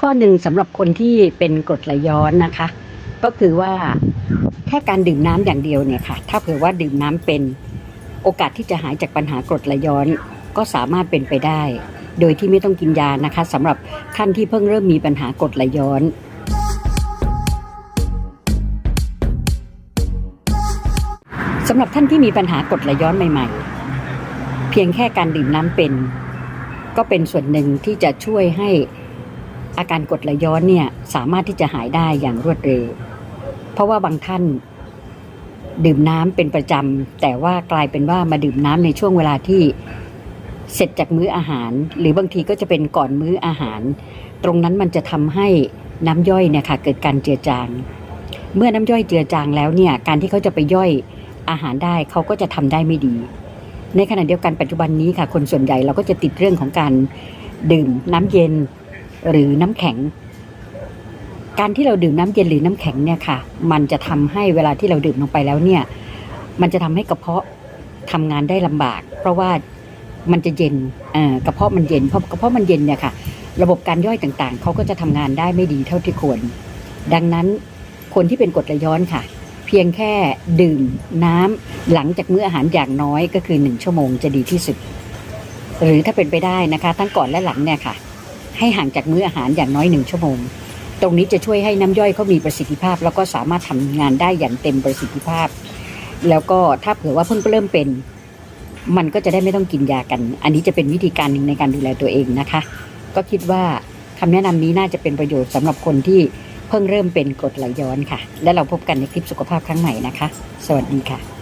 ข้อหนึ่งสำหรับคนที่เป็นกรดไหลย้อนนะคะ ก็คือว่าแค่การดื่มน้ำอย่างเดียวเนี่ยค่ะ ถ้าเผื่อว่าดื่มน้ำเป็นโอกาสที่จะหายจากปัญหากรดไหลย้อนก็สามารถเป็นไปได้ โดยที่ไม่ต้องกินยานะคะสำหรับท่านที่เพิ่งเริ่มมีปัญหากรดไหลย้อนสำหรับท่านที่มีปัญหากรดไหลย้อนใหม่ ๆ เพียงแค่การดื่มน้ำเป็น ก็เป็นส่วนหนึ่งที่จะช่วยให้ อาการกรดไหลย้อนเนี่ยสามารถที่จะหายได้อย่างรวดเร็ว เพราะว่าบางท่านดื่มน้ำเป็นประจำแต่ว่ากลายเป็นว่ามาดื่มน้ำในช่วงเวลาที่เสร็จจากมื้ออาหาร หรือบางทีก็จะเป็นก่อนมื้ออาหาร ตรงนั้นมันจะทำให้น้ำย่อยเนี่ยค่ะเกิดการเจือจาง เมื่อน้ำย่อยเจือจางแล้วเนี่ยการที่เขาจะไปย่อยอาหารได้เขาก็จะทำได้ไม่ดี ในขณะเดียวกันปัจจุบันนี้ค่ะ คนส่วนใหญ่เราก็จะติดเรื่องของการดื่มน้ำเย็น หรือน้ำแข็ง การที่เราดื่มน้ำเย็นหรือน้ำแข็งเนี่ยค่ะ มันจะทำให้เวลาที่เราดื่มลงไปแล้วเนี่ย มันจะทำให้กระเพาะทำงานได้ลำบาก เพราะว่ามันจะเย็นกระเพาะมันเย็นเพราะกระเพาะมันเย็นเนี่ยค่ะ ระบบการย่อยต่างๆ เขาก็จะทำงานได้ไม่ดีเท่าที่ควร ดังนั้นคนที่เป็นกรดไหลย้อนค่ะ เพียงแค่ดื่มน้ำหลังจากมื้ออาหารอย่างน้อยก็คือหนึ่งชั่วโมงจะดีที่สุด หรือถ้าเป็นไปได้นะคะ ทั้งก่อนและหลังเนี่ยค่ะ ให้ห่างจากมื้ออาหารอย่างน้อยหนึ่งชั่วโมง ตรงนี้จะช่วยให้น้ำย่อยเขามีประสิทธิภาพ แล้วก็สามารถทำงานได้อย่างเต็มประสิทธิภาพ แล้วก็ถ้าเผื่อว่าเพิ่งเริ่มเป็น มันก็จะได้ไม่ต้องกินยากัน อันนี้จะเป็นวิธีการหนึ่งในการดูแลตัวเองนะคะ ก็คิดว่าคำแนะนำนี้น่าจะเป็นประโยชน์สำหรับคนที่เพิ่งเริ่มเป็นกรดไหลย้อนค่ะ และเราพบกันในคลิปสุขภาพครั้งใหม่นะคะ สวัสดีค่ะ